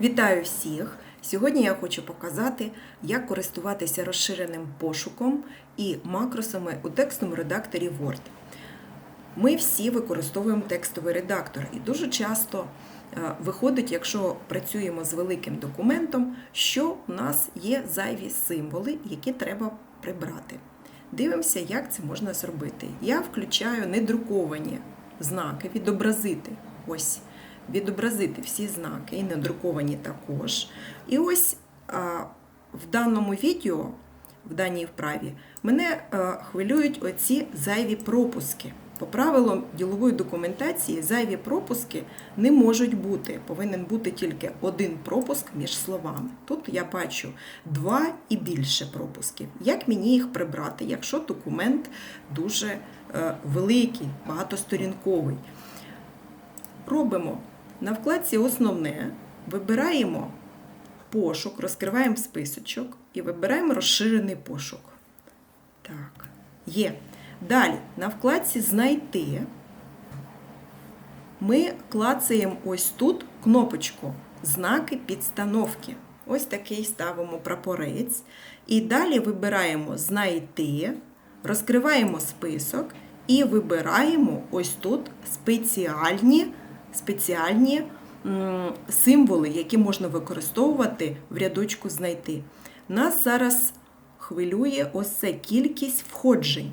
Вітаю всіх! Сьогодні я хочу показати, як користуватися розширеним пошуком і макросами у текстовому редакторі Word. Ми всі використовуємо текстовий редактор, і дуже часто е, виходить, якщо працюємо з великим документом, що у нас є зайві символи, які треба прибрати. Дивимося, як це можна зробити. Я включаю недруковані знаки, відобразити. Ось відобразити всі знаки, і недруковані також. І ось в даному відео, в даній вправі, мене а, хвилюють оці зайві пропуски. По правилам ділової документації зайві пропуски не можуть бути. Повинен бути тільки один пропуск між словами. Тут я бачу два і більше пропусків. Як мені їх прибрати, якщо документ дуже е, великий, багатосторінковий? Робимо на вкладці Основне, вибираємо пошук, розкриваємо списочок і вибираємо розширений пошук. Так, є. Далі на вкладці Знайти ми клацаємо ось тут кнопочку Знаки підстановки. Ось такий ставимо прапорець. І далі вибираємо Знайти, розкриваємо список і вибираємо ось тут спеціальні спеціальні символи, які можна використовувати в рядочку знайти. Нас зараз хвилює ось це кількість входжень.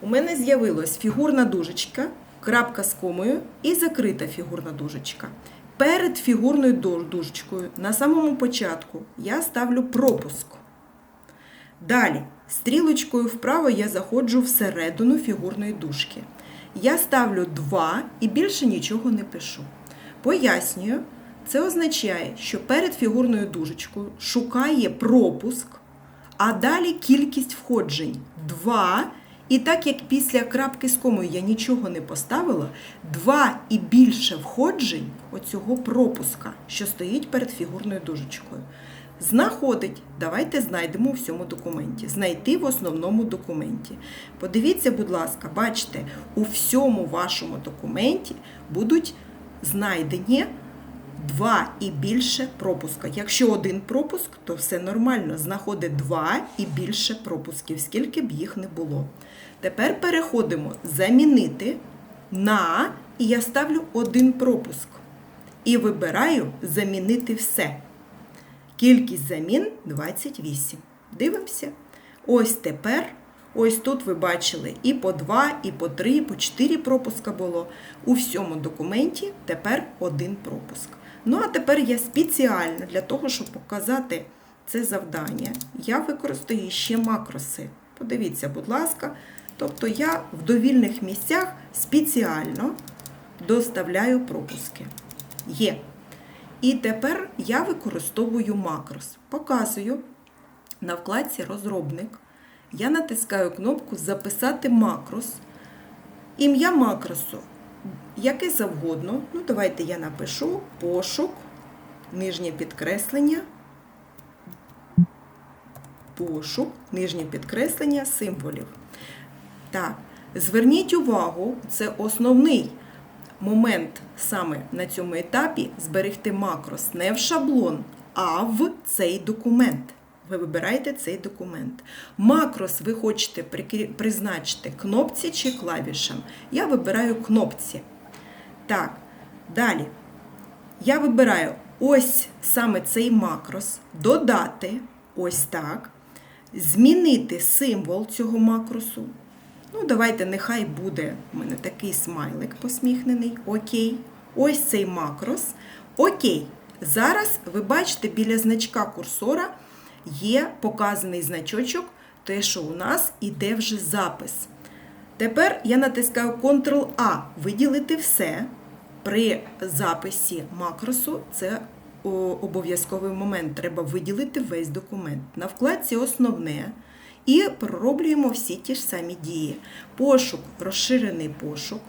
У мене з'явилась фігурна дужечка, крапка з комою і закрита фігурна дужечка. Перед фігурною дужечкою на самому початку я ставлю пропуск. Далі, стрілочкою вправо я заходжу всередину фігурної дужки. Я ставлю 2 і більше нічого не пишу. Пояснюю, це означає, що перед фігурною дужечкою шукає пропуск, а далі кількість входжень 2. І так як після крапки з комою я нічого не поставила, 2 і більше входжень оцього пропуска, що стоїть перед фігурною дужечкою. Знаходить, давайте знайдемо у всьому документі. Знайти в основному документі. Подивіться, будь ласка, бачите, у всьому вашому документі будуть знайдені два і більше пропуска. Якщо один пропуск, то все нормально. Знаходить два і більше пропусків, скільки б їх не було. Тепер переходимо замінити на, і я ставлю один пропуск. І вибираю замінити все. Кількість замін 28. Дивимося. Ось тепер, ось тут ви бачили і по 2, і по 3, і по 4 пропуска було. У всьому документі тепер один пропуск. Ну, а тепер я спеціально для того, щоб показати це завдання, я використаю ще макроси. Подивіться, будь ласка. Тобто я в довільних місцях спеціально доставляю пропуски. Є. І тепер я використовую макрос. Показую на вкладці Розробник. Я натискаю кнопку Записати макрос. Ім'я макросу, яке завгодно. Ну, давайте я напишу пошук, нижнє підкреслення, пошук, нижнє підкреслення символів. Так, зверніть увагу, це основний момент саме на цьому етапі зберегти макрос не в шаблон, а в цей документ. Ви вибираєте цей документ. Макрос ви хочете призначити кнопці чи клавішам. Я вибираю кнопці. Так, далі. Я вибираю ось саме цей макрос, додати ось так, змінити символ цього макросу. Ну, давайте, нехай буде у мене такий смайлик посміхнений. Окей. Ось цей макрос. Окей. Зараз ви бачите, біля значка курсора є показаний значочок, те, що у нас іде вже запис. Тепер я натискаю Ctrl-A, виділити все. При записі макросу це обов'язковий момент. Треба виділити весь документ. На вкладці Основне. І пророблюємо всі ті ж самі дії. Пошук, розширений пошук.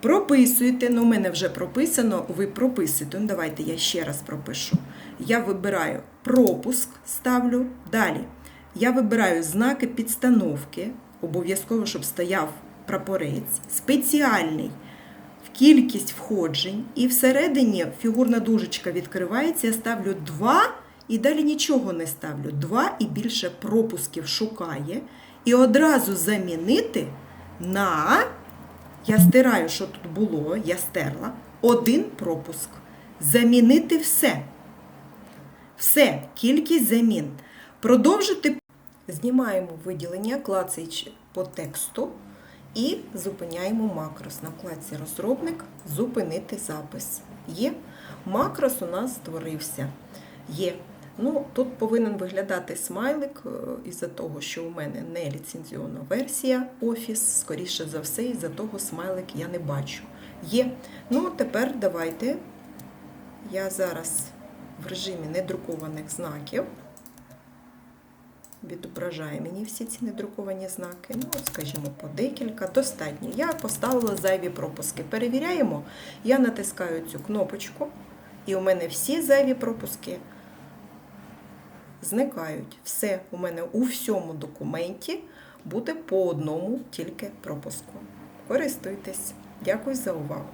Прописуєте, ну, у мене вже прописано, ви прописуєте. Ну, Давайте я ще раз пропишу. Я вибираю пропуск, ставлю. Далі. Я вибираю знаки підстановки. Обов'язково, щоб стояв прапорець. Спеціальний. В кількість входжень, і всередині фігурна дужечка відкривається, я ставлю 2 і далі нічого не ставлю. 2 і більше пропусків шукає. І одразу замінити на, я стираю, що тут було, я стерла, один пропуск. Замінити все. Все, кількість замін. Продовжити. Знімаємо виділення, клацаючи по тексту і зупиняємо макрос. На вкладці розробник зупинити запис. Є. Макрос у нас створився. Є. Ну, тут повинен виглядати смайлик е, із-за того, що у мене не ліцензіонна версія Office, скоріше за все, із-за того смайлик я не бачу. Є. Ну, тепер давайте. Я зараз в режимі недрукованих знаків. Відображає мені всі ці недруковані знаки. Ну, скажімо, по декілька. Достатньо. Я поставила зайві пропуски. Перевіряємо. Я натискаю цю кнопочку, і у мене всі зайві пропуски зникають. Все у мене у всьому документі буде по одному тільки пропуску. Користуйтесь. Дякую за увагу.